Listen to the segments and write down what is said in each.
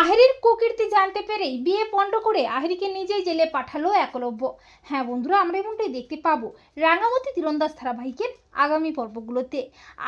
আহেরির কুকীর্তি জানতে পেরেই বিয়ে পণ্ড করে আহেরিকে নিজেই জেলে পাঠালো একলব্য। হ্যাঁ বন্ধুরা, আমরা এমনটাই দেখতে পাবো রাঙামতি তীরন্দাজ ধারাবাহিকের আগামী পর্বগুলোতে।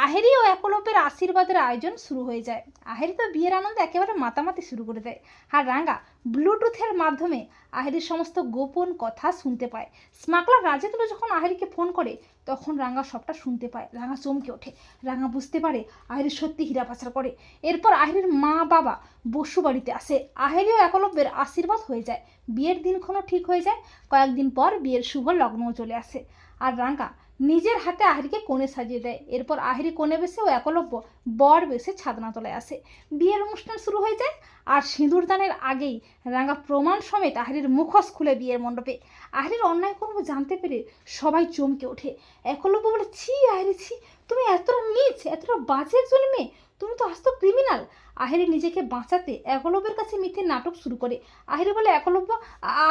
আহেরি ও একলব্যের আশীর্বাদের আয়োজন শুরু হয়ে যায়। আহেরি তো বিয়ের আনন্দ একেবারে মাতামাতি শুরু করে দেয়। আর রাঙ্গা ব্লুটুথের মাধ্যমে আহেরির সমস্ত গোপন কথা শুনতে পায়। স্মাগলার রাজেতুলো যখন আহেরিকে ফোন করে, তখন রাঙ্গা সবটা শুনতে পায়। রাঙ্গা চমকে ওঠে। রাঙ্গা বুঝতে পারে আহেরি সত্যি হীরা পাচার করে। এরপর আহেরির মা বাবা বসু বাড়িতে আসে আহেরি ও একলব্যের আশীর্বাদ হয়ে যায়। বিয়ের দিনক্ষণও ঠিক হয়ে যায়। কয়েকদিন পর বিয়ের শুভ লগ্নও চলে আসে। আর রাঙ্গা নিজের হাতে আহেরিকে কোণে সাজিয়ে দেয়। এরপর আহেরি কোণে বেসে ও একলব্য বর বেসে ছাদনা তলায় আসে। বিয়ের অনুষ্ঠান শুরু হয়ে যায় আর সিঁদুরদানের আগেই রাঙ্গা প্রমাণ সমেত আহেরির মুখোশ খুলে বিয়ের মণ্ডপে। আহেরির অন্যায় কর্ম জানতে পেরে সবাই চমকে ওঠে। একলব্য বলে, ছি আহেরি, ছি, তুমি এতটা নিচ, এতটা বাজে একজন মেয়ে। তুমি তো আস্ত ক্রিমিনাল আহেরি নিজেকে বাঁচাতে একলব্যের কাছে মিথ্যে নাটক শুরু করে। আহেরি বলে, একলব্য,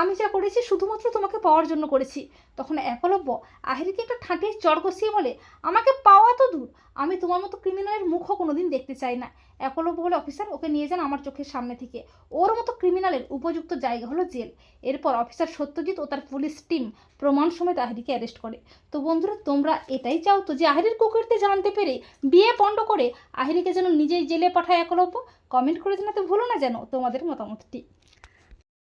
আমি যা করেছি শুধুমাত্র তোমাকে পাওয়ার জন্য করেছি। তখন একলব্য আহেরিকে একটা ঠাঁটিয়ে চড় কষিয়ে বলে, আমাকে পাওয়া তো আমি তোমার মতো ক্রিমিনালের মুখও কোনোদিন দেখতে চাই না। একলব্য বলে অফিসার ওকে নিয়ে যান আমার চোখের সামনে থেকে। ওর মতো ক্রিমিনালের উপযুক্ত জায়গা হলো জেল। এরপর অফিসার সত্যজিৎ ও তার পুলিশ টিম প্রমাণ সমেত আহেরিকে অ্যারেস্ট করে। তো বন্ধুরা, তোমরা এটাই চাও তো যে আহেরির কুকুরতে জানতে পেরে বিয়ে পণ্ড করে আহিরিকে যেন নিজেই জেলে পাঠায় একলব্য? কমেন্ট করে জানাতে ভুলো না যেন তোমাদের মতামতটি।